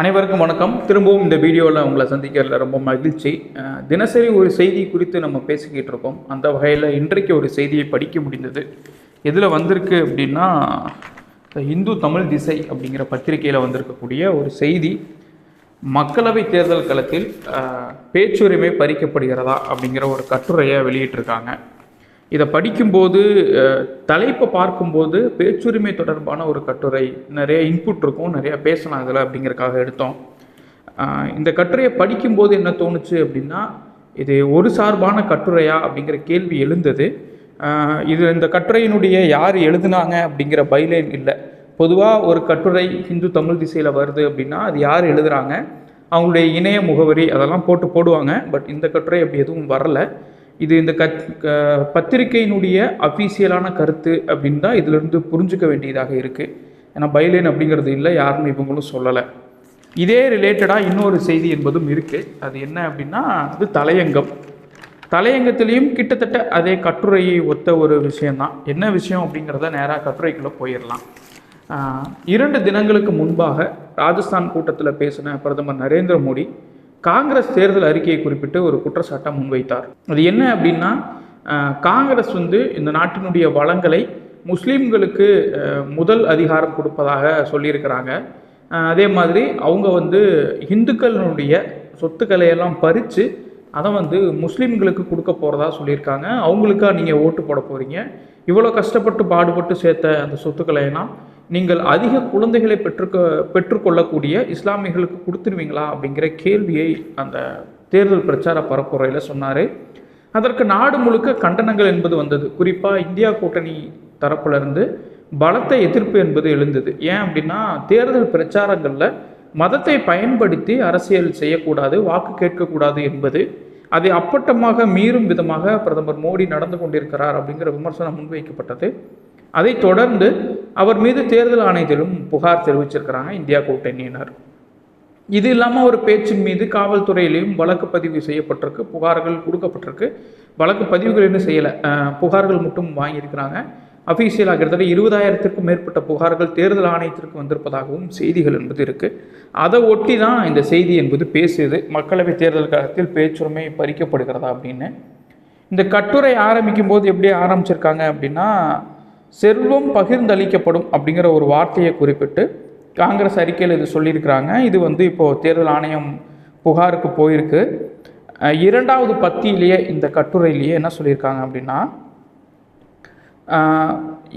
அனைவருக்கும் வணக்கம். திரும்பவும் இந்த வீடியோவில் உங்களை சந்திக்கிறதுல ரொம்ப மகிழ்ச்சி. தினசரி ஒரு செய்தி குறித்து நம்ம பேசிக்கிட்டு இருக்கோம். அந்த வகையில் இன்றைக்கு ஒரு செய்தியை படிக்க முடிந்தது. எதில் வந்திருக்கு அப்படின்னா இந்து தமிழ் திசை அப்படிங்கிற பத்திரிகையில் வந்திருக்கக்கூடிய ஒரு செய்தி. மக்களவை தேர்தல் களத்தில் பேச்சுரிமை பறிக்கப்படுகிறதா அப்படிங்கிற ஒரு கட்டுரையை வெளியிட்டிருக்காங்க. இதை படிக்கும்போது தலைப்பை பார்க்கும்போது பேச்சுரிமை தொடர்பான ஒரு கட்டுரை நிறைய இன்புட் இருக்கும் நிறைய பேசலாம் இதில் அப்படிங்கிறதுக்காக எடுத்தோம். இந்த கட்டுரையை படிக்கும்போது என்ன தோணுச்சு அப்படின்னா இது ஒரு சார்பான கட்டுரையா அப்படிங்கிற கேள்வி எழுந்தது. இது இந்த கட்டுரையினுடைய யார் எழுதுனாங்க அப்படிங்கிற பைலைன் இல்லை. பொதுவாக ஒரு கட்டுரை ஹிந்து தமிழ் திசையில் வருது அப்படின்னா அது யார் எழுதுகிறாங்க அவங்களுடைய இணைய முகவரி அதெல்லாம் போட்டு போடுவாங்க பட் இந்த கட்டுரை அப்படி எதுவும் வரல. இது இந்த கத் க- பத்திரிகையினுடைய அஃபீஷியலான கருத்து அப்படின்னு தான் இதிலிருந்து புரிஞ்சுக்க வேண்டியதாக இருக்குது ஏன்னா பைலைன் அப்படிங்கிறது இல்லை யாருன்னு இவங்களும் சொல்லலை. இதே ரிலேட்டடாக இன்னொரு செய்தி என்பதும் இருக்குது அது என்ன அப்படின்னா அது தலையங்கம். தலையங்கத்திலையும் கிட்டத்தட்ட அதே கட்டுரையை ஒத்த ஒரு விஷயந்தான் என்ன விஷயம் அப்படிங்கிறத நேராக கட்டுரைக்குள்ளே போயிடலாம். இரண்டு தினங்களுக்கு முன்பாக ராஜஸ்தான் கூட்டத்தில் பேசின பிரதமர் நரேந்திர மோடி காங்கிரஸ் தேர்தல் அறிக்கையை குறிப்பிட்டு ஒரு குற்றச்சாட்டை முன்வைத்தார். அது என்ன அப்படின்னா காங்கிரஸ் வந்து இந்த நாட்டினுடைய வளங்களை முஸ்லீம்களுக்கு முதல் அதிகாரம் கொடுப்பதாக சொல்லியிருக்கிறாங்க. அதே மாதிரி அவங்க வந்து இந்துக்களினுடைய சொத்துக்களை எல்லாம் பறித்து அதை வந்து முஸ்லீம்களுக்கு கொடுக்க போகிறதா சொல்லியிருக்காங்க. அவங்களுக்காக நீங்கள் ஓட்டு போட போகிறீங்க இவ்வளோ கஷ்டப்பட்டு பாடுபட்டு சேர்த்த அந்த சொத்துக்களை எல்லாம் நீங்கள் அதிக குழந்தைகளை பெற்றுக்க பெற்றுக்கொள்ளக்கூடிய இஸ்லாமியர்களுக்கு கொடுத்துருவீங்களா அப்படிங்கிற கேள்வியை அந்த தேர்தல் பிரச்சார பரப்புரையில் சொன்னார். அதற்கு நாடு முழுக்க கண்டனங்கள் என்பது வந்தது. குறிப்பாக இந்தியா கூட்டணி தரப்பிலிருந்து பலத்த எதிர்ப்பு என்பது எழுந்தது. ஏன் அப்படின்னா தேர்தல் பிரச்சாரங்களில் மதத்தை பயன்படுத்தி அரசியல் செய்யக்கூடாது வாக்கு கேட்கக்கூடாது என்பது அதை அப்பட்டமாக மீறும் விதமாக பிரதமர் மோடி நடந்து கொண்டிருக்கிறார் அப்படிங்கிற விமர்சனம் முன்வைக்கப்பட்டது. அதைத் தொடர்ந்து அவர் மீது தேர்தல் ஆணையத்திலும் புகார் தெரிவிச்சிருக்கிறாங்க இந்தியா கூட்டணியினர். இது இல்லாமல் ஒரு பேச்சின் மீது காவல்துறையிலையும் வழக்கு பதிவு செய்யப்பட்டிருக்கு புகார்கள் கொடுக்கப்பட்டிருக்கு. வழக்கு பதிவுகள் இன்னும் செய்யலை. புகார்கள் மட்டும் வாங்கியிருக்கிறாங்க. அஃபீஷியலாக கிட்டத்தட்ட இருபதாயிரத்திற்கும் மேற்பட்ட புகார்கள் தேர்தல் ஆணையத்திற்கு வந்திருப்பதாகவும் செய்திகள் என்பது இருக்குது அதை ஒட்டி தான் இந்த செய்தி என்பது பேசுது. மக்களவை தேர்தல் காலத்தில் பேச்சுரிமை பறிக்கப்படுகிறதா அப்படின்னு. இந்த கட்டுரை ஆரம்பிக்கும் போது எப்படி ஆரம்பிச்சிருக்காங்க அப்படின்னா செல்வம் பகிர்ந்தளிக்கப்படும் அப்படிங்கிற ஒரு வார்த்தையை குறிப்பிட்டு காங்கிரஸ் அறிக்கையில் இது சொல்லியிருக்கிறாங்க. இது வந்து இப்போது தேர்தல் ஆணையம் புகாருக்கு போயிருக்கு. இரண்டாவது பத்தியிலேயே இந்த கட்டுரையிலேயே என்ன சொல்லியிருக்காங்க அப்படின்னா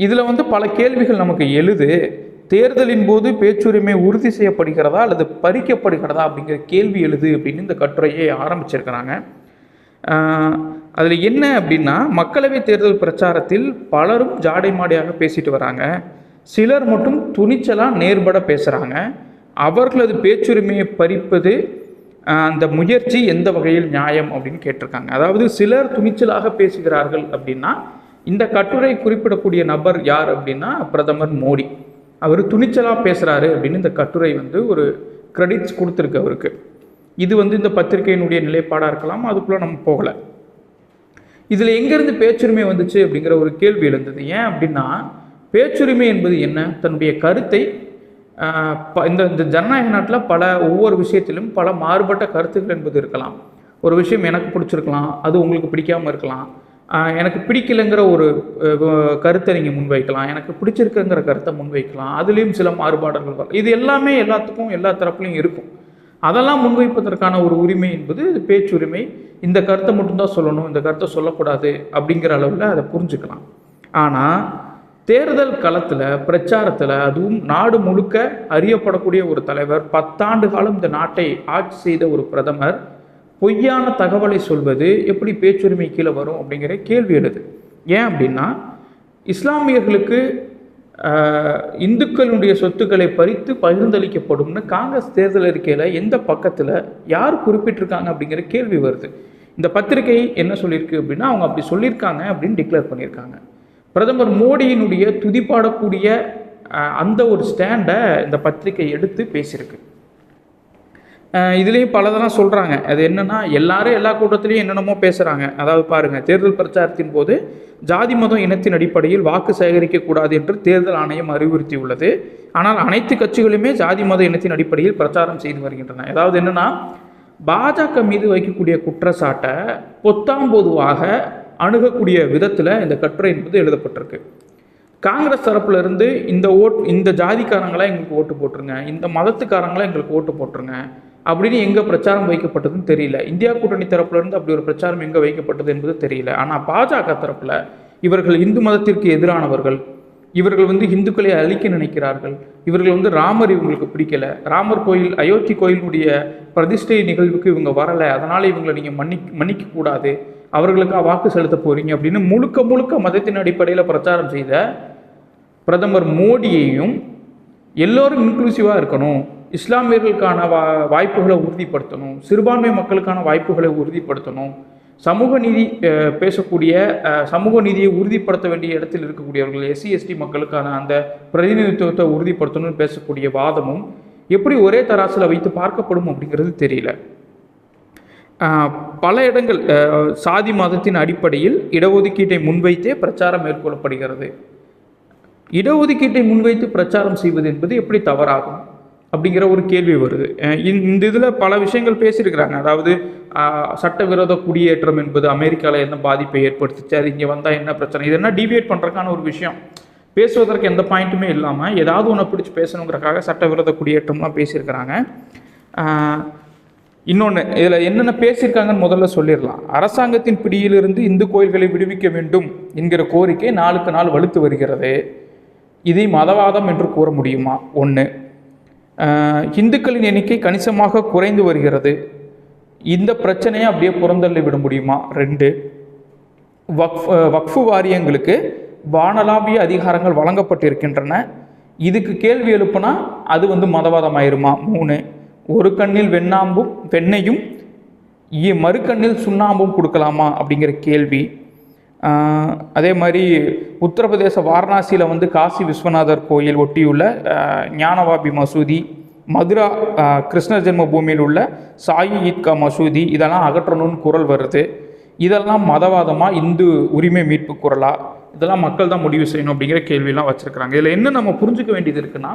இதில் வந்து பல கேள்விகள் நமக்கு எழுது. தேர்தலின் போது பேச்சுரிமை உறுதி செய்யப்படுகிறதா அல்லது பறிக்கப்படுகிறதா அப்படிங்கிற கேள்வி எழுது அப்படின்னு இந்த கட்டுரையை ஆரம்பிச்சிருக்கிறாங்க. அதில் என்ன அப்படின்னா மக்களவை தேர்தல் பிரச்சாரத்தில் பலரும் ஜாடை மாடையாக பேசிட்டு வராங்க. சிலர் மட்டும் துணிச்சலாக நேர்பட பேசுகிறாங்க அவர்களது பேச்சுரிமையை பறிப்பது அந்த முயற்சி எந்த வகையில் நியாயம் அப்படின்னு கேட்டிருக்காங்க. அதாவது சிலர் துணிச்சலாக பேசுகிறார்கள் அப்படின்னா இந்த கட்டுரை குறிப்பிடக்கூடிய நபர் யார் அப்படின்னா பிரதமர் மோடி. அவர் துணிச்சலாக பேசுகிறாரு அப்படின்னு இந்த கட்டுரை வந்து ஒரு கிரெடிட்ஸ் கொடுத்துருக்கு அவருக்கு. இது வந்து இந்த பத்திரிகையினுடைய நிலைப்பாடாக இருக்கலாம் அதுக்குள்ளே நம்ம போகலை. இதில் எங்கேருந்து பேச்சுரிமை வந்துச்சு அப்படிங்கிற ஒரு கேள்வி எழுந்தது. ஏன் அப்படின்னா பேச்சுரிமை என்பது என்ன? தன்னுடைய கருத்தை ப- இந்த இந்த ஜனநாயக நாட்டில் பல ஒவ்வொரு விஷயத்திலும் பல மாறுபட்ட கருத்துக்கள் என்பது இருக்கலாம். ஒரு விஷயம் எனக்கு பிடிச்சிருக்கலாம் அது உங்களுக்கு பிடிக்காமல் இருக்கலாம். எனக்கு பிடிக்கலைங்கிற ஒரு கருத்தை நீங்கள் முன்வைக்கலாம். எனக்கு பிடிச்சிருக்குங்கிற கருத்தை முன்வைக்கலாம். அதுலேயும் சில மாறுபாடுகள் வரும். இது எல்லாமே எல்லாத்துக்கும் எல்லா தரப்புலையும் இருக்கும். அதெல்லாம் முன்வைப்பதற்கான ஒரு உரிமை என்பது பேச்சுரிமை. இந்த கருத்தை மட்டும்தான் சொல்லணும் இந்த கருத்தை சொல்லக்கூடாது அப்படிங்கிற அளவில் அதை புரிஞ்சுக்கலாம். ஆனால் தேர்தல் களத்தில் பிரச்சாரத்தில் அதுவும் நாடு முழுக்க அறியப்படக்கூடிய ஒரு தலைவர் பத்தாண்டு காலம் இந்த நாட்டை ஆட்சி செய்த ஒரு பிரதமர் பொய்யான தகவலை சொல்வது எப்படி பேச்சுரிமை கீழே வரும் அப்படிங்கிற கேள்வி எழுது. ஏன் அப்படின்னா இஸ்லாமியர்களுக்கு இந்துக்களுடைய சொத்துக்களை பறித்து பகிர்ந்தளிக்கப்படும்னு காங்கிரஸ் தேர்தல் அறிக்கையில் எந்த பக்கத்தில் யார் குறிப்பிட்டிருக்காங்க அப்படிங்கிற கேள்வி வருது. இந்த பத்திரிகை என்ன சொல்லியிருக்கு அப்படின்னா அவங்க அப்படி சொல்லியிருக்காங்க அப்படின்னு டிக்ளேர் பண்ணியிருக்காங்க. பிரதமர் மோடியினுடைய துதிப்பாடக்கூடிய அந்த ஒரு ஸ்டாண்டை இந்த பத்திரிகை எடுத்து பேசியிருக்கு. இதுலேயும் பலதெல்லாம் சொல்கிறாங்க அது என்னென்னா எல்லாரும் எல்லா கூட்டத்திலையும் என்னென்னமோ பேசுகிறாங்க அதாவது பாருங்கள் தேர்தல் பிரச்சாரத்தின் போது ஜாதி மதம் இனத்தின் அடிப்படையில் வாக்கு சேகரிக்கக்கூடாது என்று தேர்தல் ஆணையம் அறிவுறுத்தியுள்ளது. ஆனால் அனைத்து கட்சிகளுமே ஜாதி மத இனத்தின் அடிப்படையில் பிரச்சாரம் செய்து வருகின்றன. அதாவது என்னென்னா பாஜக மீது வைக்கக்கூடிய குற்றச்சாட்டை பொத்தாம் பொதுவாக அணுகக்கூடிய விதத்தில் இந்த கட்டுரை என்பது எழுதப்பட்டிருக்கு. காங்கிரஸ் தரப்புல இருந்து இந்த ஓட் இந்த ஜாதிக்காரங்களாக எங்களுக்கு ஓட்டு போட்டுருங்க. இந்த மதத்துக்காரங்களாக எங்களுக்கு ஓட்டு போட்டுருங்க. அப்படின்னு எங்கே பிரச்சாரம் வைக்கப்பட்டதுன்னு தெரியல. இந்தியா கூட்டணி தரப்புலேருந்து அப்படி ஒரு பிரச்சாரம் எங்கே வைக்கப்பட்டது என்பது தெரியல. ஆனால் பாஜக தரப்பில் இவர்கள் இந்து மதத்திற்கு எதிரானவர்கள் இவர்கள் வந்து இந்துக்களை அழிக்க நினைக்கிறார்கள் இவர்கள் வந்து ராமர் இவங்களுக்கு பிடிக்கல. ராமர் கோயில் அயோத்தி கோயிலுடைய பிரதிஷ்டை நிகழ்வுக்கு இவங்க வரலை. அதனால் இவங்களை நீங்கள் மன்னி மன்னிக்க கூடாது அவர்களுக்காக வாக்கு செலுத்த போகிறீங்க அப்படின்னு முழுக்க முழுக்க மதத்தின் அடிப்படையில் பிரச்சாரம் செய்த பிரதமர் மோடியையும் எல்லோரும் இன்க்ளூசிவாக இருக்கணும். இஸ்லாமியர்களுக்கான வா வாய்ப்புகளை உறுதிப்படுத்தணும் சிறுபான்மை மக்களுக்கான வாய்ப்புகளை உறுதிப்படுத்தணும் சமூக நீதி பேசக்கூடிய சமூக நீதியை உறுதிப்படுத்த வேண்டிய இடத்தில் இருக்கக்கூடியவர்கள் எஸ்சி எஸ்டி மக்களுக்கான அந்த பிரதிநிதித்துவத்தை உறுதிப்படுத்தணும்னு பேசக்கூடிய வாதமும் எப்படி ஒரே தராசில் வைத்து பார்க்கப்படும் அப்படிங்கிறது தெரியல. பல இடங்கள் சாதி மதத்தின் அடிப்படையில் இடஒதுக்கீட்டை முன்வைத்தே பிரச்சாரம் மேற்கொள்ளப்படுகிறது. இடஒதுக்கீட்டை முன்வைத்து பிரச்சாரம் செய்வது என்பது எப்படி தவறாகும்? அப்படிங்கிற ஒரு கேள்வி வருது. இந்த- இதில் பல விஷயங்கள் பேசியிருக்கிறாங்க. அதாவது சட்டவிரோத குடியேற்றம் என்பது அமெரிக்காவில் என்ன பாதிப்பை ஏற்படுத்துச்சு அது இங்கே வந்தால் என்ன பிரச்சனை இது என்ன டிவியேட் பண்ணுறதுக்கான ஒரு விஷயம். பேசுவதற்கு எந்த பாயிண்ட்டுமே இல்லாமல் ஏதாவது ஒன்று பிடிச்சி பேசணுங்கிறக்காக சட்டவிரோத குடியேற்றம்லாம் பேசியிருக்கிறாங்க. இன்னொன்று இதில் என்னென்ன பேசியிருக்காங்கன்னு முதல்ல சொல்லிடலாம். அரசாங்கத்தின் பிடியிலிருந்து இந்து கோயில்களை விடுவிக்க வேண்டும் என்கிற கோரிக்கை நாளுக்கு நாள் வலுத்து வருகிறது. இதை மதவாதம் என்று கூற முடியுமா? ஒன்று இந்துக்களின் எண்ணிக்கை கணிசமாக குறைந்து வருகிறது. இந்த பிரச்சனையை அப்படியே புறந்தள்ளி விட முடியுமா? ரெண்டு. வக்ஃப் வக்ஃபு வாரியங்களுக்கு வானலாவிய அதிகாரங்கள் வழங்கப்பட்டிருக்கின்றன. இதுக்கு கேள்வி எழுப்புனா அது வந்து மதவாதம் ஆயிருமா மூணு. ஒரு கண்ணில் வெண்ணாம்பும் வெண்ணையும் மறு மறுக்கண்ணில் சுண்ணாம்பும் கொடுக்கலாமா? அப்படிங்கிற கேள்வி. அதே மாதிரி உத்தரப்பிரதேச வாரணாசியில் வந்து காசி விஸ்வநாதர் கோயில் ஒட்டியுள்ள ஞானவாபி மசூதி மதுரா கிருஷ்ண ஜென்ம பூமியில் உள்ள சாயி ஈத்கா மசூதி இதெல்லாம் அகற்றணும்னு குரல் வருது. இதெல்லாம் மதவாதமாக இந்து உரிமை மீட்பு குரலா? இதெல்லாம் மக்கள் தான் முடிவு செய்யணும் அப்படிங்கிற கேள்வியெல்லாம் வச்சுருக்கிறாங்க. இதில் என்ன நம்ம புரிஞ்சுக்க வேண்டியது இருக்குன்னா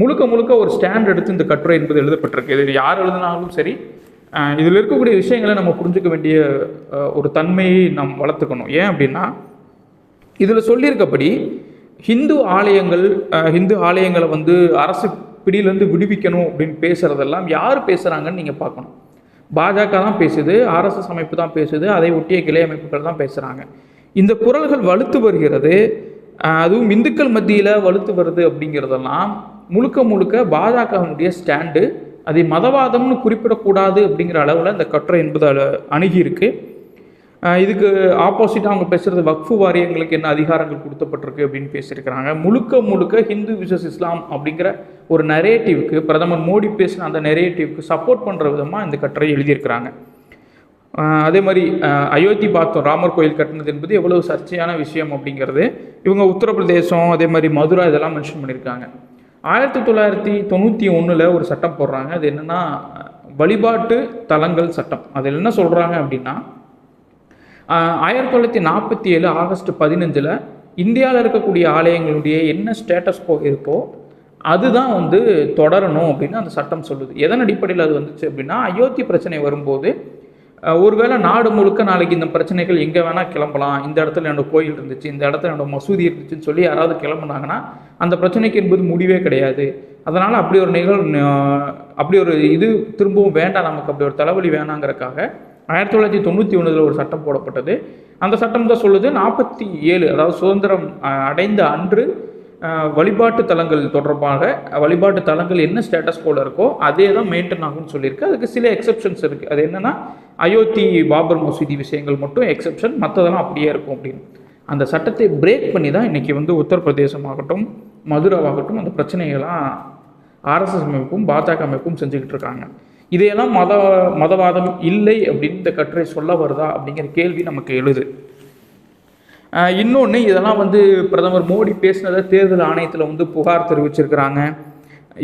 முழுக்க முழுக்க ஒரு ஸ்டாண்ட் எடுத்து இந்த கட்டுரை என்பது எழுதப்பட்டிருக்கு. இது யார் எழுதினாலும் சரி இதில் இருக்கக்கூடிய விஷயங்களை நம்ம புரிஞ்சுக்க வேண்டிய ஒரு தன்மையை நாம் வளர்த்துக்கணும். ஏன் அப்படின்னா இதில் சொல்லியிருக்கபடி ஹிந்து ஆலயங்கள் ஹிந்து ஆலயங்களை வந்து அரசு பிடியிலேருந்து விடுவிக்கணும் அப்படின்னு பேசுகிறதெல்லாம் யார் பேசுகிறாங்கன்னு நீங்கள் பார்க்கணும். பாஜக தான் பேசுது ஆர்எஸ்எஸ் அமைப்பு தான் பேசுது அதை ஒட்டிய கிளை அமைப்புகள் தான் பேசுகிறாங்க இந்த குரல்கள் வலுத்து வருகிறது அதுவும் இந்துக்கள் மத்தியில் வலுத்து வருது அப்படிங்கிறதெல்லாம் முழுக்க முழுக்க பாஜகவினுடைய ஸ்டாண்டு அதை மதவாதம்னு குறிப்பிடக்கூடாது அப்படிங்கிற அளவில் இந்த கட்டுரை என்பது அணுகியிருக்கு. இதுக்கு ஆப்போசிட்டாக அவங்க பேசுகிறது வக்ஃபு வாரியங்களுக்கு என்ன அதிகாரங்கள் கொடுத்தப்பட்டிருக்கு அப்படின்னு பேசியிருக்கிறாங்க. முழுக்க முழுக்க ஹிந்து விசஸ் இஸ்லாம் அப்படிங்கிற ஒரு நரேட்டிவ்க்கு பிரதமர் மோடி பேசின அந்த நரேட்டிவ்க்கு சப்போர்ட் பண்ணுற விதமாக இந்த கட்டுரை எழுதியிருக்கிறாங்க. அதே மாதிரி அயோத்தி பார்த்தோம் ராமர் கோயில் கட்டினது என்பது எவ்வளவு சர்ச்சையான விஷயம் அப்படிங்கிறது இவங்க உத்தரப்பிரதேசம் அதே மாதிரி மதுரா இதெல்லாம் மென்ஷன் பண்ணியிருக்காங்க. ஆயிரத்தி தொள்ளாயிரத்தி தொண்ணூற்றி ஒன்றில் ஒரு சட்டம் போடுறாங்க. அது என்னென்னா வழிபாட்டு தலங்கள் சட்டம். அதில் என்ன சொல்கிறாங்க அப்படின்னா ஆயிரத்தி தொள்ளாயிரத்தி நாற்பத்தி ஏழு ஆகஸ்ட் பதினஞ்சில் இந்தியாவில் இருக்கக்கூடிய ஆலயங்களுடைய என்ன ஸ்டேட்டஸ் கோ இருக்கோ அதுதான் வந்து தொடரணும் அப்படின்னு அந்த சட்டம் சொல்லுது. எதன் அடிப்படையில் அது வந்துச்சு அப்படின்னா அயோத்தி பிரச்சனை வரும்போது ஒருவேளை நாடு முழுக்க நாளைக்கு இந்த பிரச்சனைகள் எங்கே வேணால் கிளம்பலாம். இந்த இடத்துல என்னோட கோயில் இருந்துச்சு இந்த இடத்துல என்னோட மசூதி இருந்துச்சுன்னு சொல்லி யாராவது கிளம்புனாங்கன்னா அந்த பிரச்சனைக்கு என்பது முடிவே கிடையாது. அதனால் அப்படி ஒரு நிகழ் அப்படி ஒரு இது திரும்பவும் வேண்டாம் நமக்கு. அப்படி ஒரு தலைவலி வேணாங்கிறக்காக ஆயிரத்தி தொள்ளாயிரத்தி தொண்ணூற்றி ஒன்றில் ஒரு சட்டம் போடப்பட்டது. அந்த சட்டம் தான் சொல்லுது நாற்பத்தி ஏழு அதாவது சுதந்திரம் அடைந்த அன்று வழிபாட்டு தலங்கள் தொடர்பாக வழிபாட்டு தலங்கள் என்ன ஸ்டேட்டஸ் கோல இருக்கோ அதே தான் மெயின்டைன் ஆகும்னு சொல்லியிருக்கு. அதுக்கு சில எக்ஸெப்ஷன்ஸ் இருக்குது அது என்னென்னா அயோத்தி பாபர் மசூதி விஷயங்கள் மட்டும் எக்ஸெப்ஷன் மற்றதெல்லாம் அப்படியே இருக்கும் அப்படின்னு. அந்த சட்டத்தை பிரேக் பண்ணி தான் இன்றைக்கி வந்து உத்தரப்பிரதேசமாகட்டும் மதுராவாகட்டும் அந்த பிரச்சனைகள்லாம் ஆர்எஸ்எஸ் அமைப்பும் பாஜக அமைப்பும் செஞ்சுக்கிட்டு இருக்காங்க. இதையெல்லாம் மத மதவாதம் இல்லை அப்படின்னு இந்த கட்டுரை சொல்ல வருதா அப்படிங்கிற கேள்வி நமக்கு எழுது. இன்னொன்று இதெல்லாம் வந்து பிரதமர் மோடி பேசினதை தேர்தல் ஆணையத்தில் வந்து புகார் தெரிவிச்சிருக்கிறாங்க.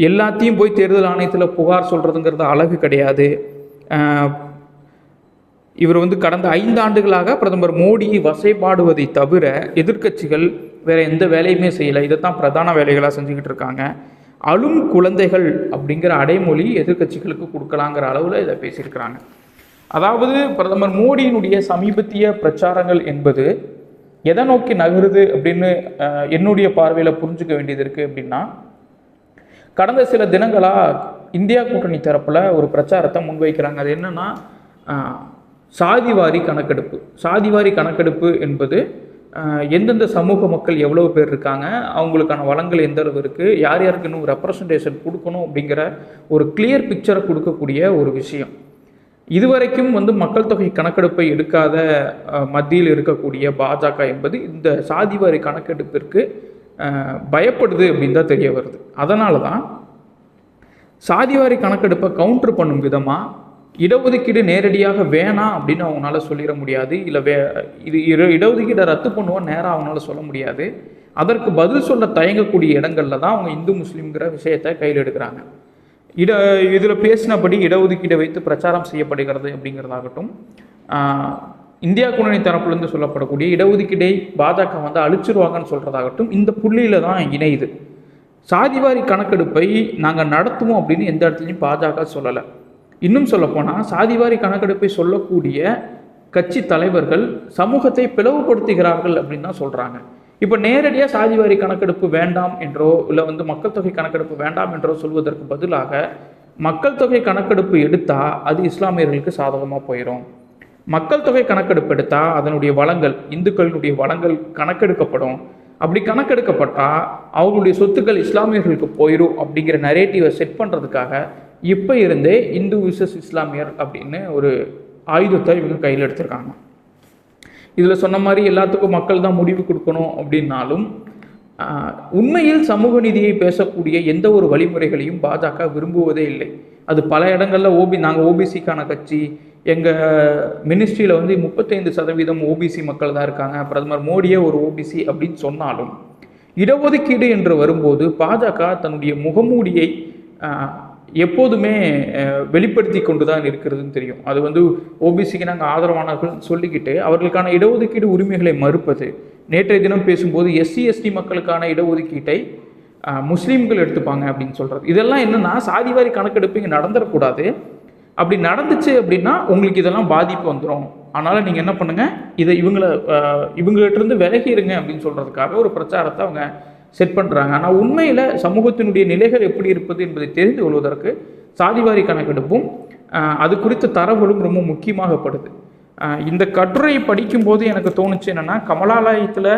எல்லாத்தையும் போய் தேர்தல் ஆணையத்தில் புகார் சொல்கிறதுங்கிறது அழகு கிடையாது. இவர் வந்து கடந்த ஐந்து ஆண்டுகளாக பிரதமர் மோடி வசைப்பாடுவதை தவிர எதிர்க்கட்சிகள் வேற எந்த வேலையுமே செய்யலை. இதைத்தான் பிரதான வேலைகளாக செஞ்சுக்கிட்டு இருக்காங்க. அழும் குழந்தைகள் அப்படிங்கிற அடைமொழி எதிர்க்கட்சிகளுக்கு கொடுக்கலாங்கிற அளவில் இதை பேசியிருக்கிறாங்க. அதாவது பிரதமர் மோடியினுடைய சமீபத்திய பிரச்சாரங்கள் என்பது எதை நோக்கி நகருது அப்படின்னு என்னுடைய பார்வையில் புரிஞ்சுக்க வேண்டியது இருக்குது அப்படின்னா கடந்த சில தினங்களாக இந்தியா கூட்டணி தரப்பில் ஒரு பிரச்சாரத்தை முன்வைக்கிறாங்க. அது என்னென்னா சாதிவாரி கணக்கெடுப்பு. சாதிவாரி கணக்கெடுப்பு என்பது எந்தெந்த சமூக மக்கள் எவ்வளவு பேர் இருக்காங்க அவங்களுக்கான வளங்கள் எந்த அளவு இருக்குது யார் யாருக்கு இன்னும் ரெப்ரசன்டேஷன் கொடுக்கணும் அப்படிங்கிற ஒரு கிளியர் பிக்சரை கொடுக்கக்கூடிய ஒரு விஷயம். இதுவரைக்கும் வந்து மக்கள் தொகை கணக்கெடுப்பை எடுக்காத மத்தியில் இருக்கக்கூடிய பாஜக என்பது இந்த சாதிவாரி கணக்கெடுப்பிற்கு பயப்படுது அப்படின்னு தான் தெரிய வருது. அதனால தான் சாதிவாரி கணக்கெடுப்பை கவுண்டர் பண்ணும் விதமாக இடஒதுக்கீடு நேரடியாக வேணாம் அப்படின்னு அவங்களால சொல்லிட முடியாது. இல்லை வே இது இட இடஒதுக்கீடை ரத்து பண்ணுவோம் நேராக அவங்களால சொல்ல முடியாது. அதற்கு பதில் சொல்ல தயங்கக்கூடிய இடங்களில் தான் அவங்க இந்து முஸ்லீம்ங்கிற விஷயத்தை கையில் எடுக்கிறாங்க. இட இதில் பேசினபடி இடஒதுக்கீடை வைத்து பிரச்சாரம் செய்யப்படுகிறது அப்படிங்கிறதாகட்டும். இந்தியா கூட்டணி தரப்புலேருந்து சொல்லப்படக்கூடிய இடஒதுக்கீடை பாஜக வந்து அழிச்சிருவாங்கன்னு சொல்கிறதாகட்டும் இந்த புள்ளியில் தான் இணையுது. சாதிவாரி கணக்கெடுப்பை நாங்கள் நடத்துவோம் அப்படின்னு எந்த இடத்துலையும் பாஜக சொல்லலை. இன்னும் சொல்லப்போனால் சாதிவாரி கணக்கெடுப்பை சொல்லக்கூடிய கட்சி தலைவர்கள் சமூகத்தை பிளவுபடுத்துகிறார்கள் அப்படின்னு தான் சொல்கிறாங்க இப்போ நேரடியாக சாதிவாரி கணக்கெடுப்பு வேண்டாம் என்றோ இல்லை வந்து மக்கள் தொகை கணக்கெடுப்பு வேண்டாம் என்றோ சொல்வதற்கு பதிலாக மக்கள் தொகை கணக்கெடுப்பு எடுத்தால் அது இஸ்லாமியர்களுக்கு சாதகமாக போயிடும் மக்கள் தொகை கணக்கெடுப்பு எடுத்தால் அதனுடைய வளங்கள் இந்துக்களினுடைய வளங்கள் கணக்கெடுக்கப்படும். அப்படி கணக்கெடுக்கப்பட்டால் அவங்களுடைய சொத்துக்கள் இஸ்லாமியர்களுக்கு போயிடும் அப்படிங்கிற நரேட்டிவை செட் பண்ணுறதுக்காக இப்போ இருந்தே இந்து விசஸ் இஸ்லாமியர் அப்படின்னு ஒரு ஆயுதத்தை இவங்க கையில் எடுத்திருக்காங்க. இதில் சொன்ன மாதிரி எல்லாத்துக்கும் மக்கள் தான் முடிவு கொடுக்கணும் அப்படின்னாலும் உண்மையில் சமூக நீதியை பேசக்கூடிய எந்த ஒரு வழிமுறைகளையும் பாஜக விரும்புவதே இல்லை. அது பல இடங்களில் ஓபி நாங்கள் ஓபிசிக்கான கட்சி எங்கள் மினிஸ்ட்ரியில் வந்து முப்பத்தைந்து சதவீதம் ஓபிசி மக்கள் தான் இருக்காங்க. பிரதமர் மோடியே ஒரு ஓபிசி அப்படின்னு சொன்னாலும் இடஒதுக்கீடு என்று வரும்போது பாஜக தன்னுடைய முகமூடியை எப்போதுமே வெளிப்படுத்தி கொண்டு தான் இருக்கிறதுன்னு தெரியும். அது வந்து ஓபிசிக்கு நாங்கள் ஆதரவானவர்கள் சொல்லிக்கிட்டு அவர்களுக்கான இடஒதுக்கீடு உரிமைகளை மறுப்பது. நேற்றைய தினம் பேசும்போது எஸ்சி எஸ்டி மக்களுக்கான இடஒதுக்கீட்டை முஸ்லீம்கள் எடுத்துப்பாங்க அப்படின்னு சொல்கிறது இதெல்லாம் என்னென்னா சாதிவாரி கணக்கெடுப்பு இங்கே நடந்துடக்கூடாது அப்படி நடந்துச்சு அப்படின்னா உங்களுக்கு இதெல்லாம் பாதிப்பு வந்துடும் அதனால் நீங்கள் என்ன பண்ணுங்கள் இதை இவங்கள அஹ், இவங்ககிட்டருந்து விலகிடுங்க அப்படின்னு சொல்கிறதுக்காக ஒரு பிரச்சாரத்தை அவங்க செட் பண்ணுறாங்க ஆனால் உண்மையில் சமூகத்தினுடைய நிலைகள் எப்படி இருப்பது என்பதை தெரிந்து கொள்வதற்கு சாதிவாரி கணக்கெடுப்பும் அது குறித்த தரவுகளும் ரொம்ப முக்கியமாகப்படுது. இந்த கட்டுரையை படிக்கும்போது எனக்கு தோணுச்சு என்னென்னா கமலாலயத்தில்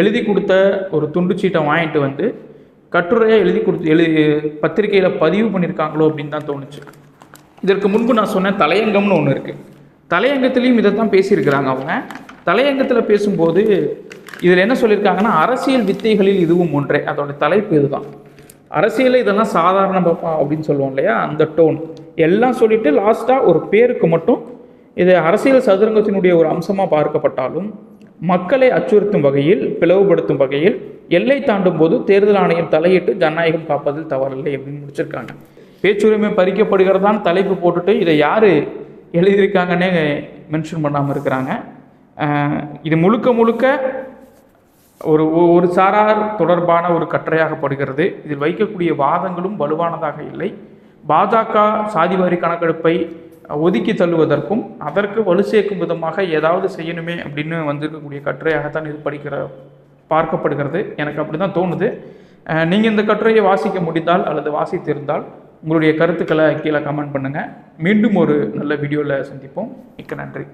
எழுதி கொடுத்த ஒரு துண்டுச்சீட்டை வாங்கிட்டு வந்து கட்டுரையாக எழுதி கொடுத்து எழுதி பத்திரிக்கையில் பதிவு பண்ணியிருக்காங்களோ அப்படின்னு தான் தோணுச்சு. இதற்கு முன்பு நான் சொன்னேன் தலையங்கம்னு ஒன்று இருக்குது தலையங்கத்திலையும் இதை தான் பேசியிருக்கிறாங்க அவங்க. தலையங்கத்தில் பேசும்போது இதில் என்ன சொல்லியிருக்காங்கன்னா அரசியல் வித்தைகளில் இதுவும் ஒன்றே. அதோட தலைப்பு இதுதான். அரசியலில் இதெல்லாம் சாதாரண பாப்பா அப்படின்னு சொல்லுவோம் இல்லையா? அந்த டோன். எல்லாம் சொல்லிவிட்டு லாஸ்ட்டாக ஒரு பேருக்கு மட்டும் இது அரசியல் சதுரங்கத்தினுடைய ஒரு அம்சமாக பார்க்கப்பட்டாலும் மக்களை அச்சுறுத்தும் வகையில் பிளவுபடுத்தும் வகையில் எல்லை தாண்டும் போது தேர்தல் ஆணையம் தலையிட்டு ஜனநாயகம் காப்பதில் தவறில்லை அப்படின்னு முடிச்சிருக்காங்க. பேச்சுரிமை பறிக்கப்படுகிறதான் தலைப்பு போட்டுட்டு இதை யார் எழுதியிருக்காங்கன்னே மென்ஷன் பண்ணாமல் இருக்கிறாங்க. இது முழுக்க முழுக்க ஒரு ஒ- ஒரு சாரார் தொடர்பான ஒரு கட்டுரையாகப்படுகிறது இதில் வைக்கக்கூடிய வாதங்களும் வலுவானதாக இல்லை. பாஜக சாதிவாரி கணக்கெடுப்பை ஒதுக்கி தள்ளுவதற்கும் அதற்கு வலு சேர்க்கும் விதமாக ஏதாவது செய்யணுமே அப்படின்னு வந்திருக்கக்கூடிய கட்டுரையாகத்தான் இது படிக்கிற பார்க்கப்படுகிறது. எனக்கு அப்படி தான் தோணுது நீங்கள் இந்த கட்டுரையை வாசிக்க முடிந்தால் அல்லது வாசித்திருந்தால் உங்களுடைய கருத்துக்களை கீழே கமெண்ட் பண்ணுங்கள் மீண்டும் ஒரு நல்ல வீடியோவில் சந்திப்போம். மிக்க நன்றி.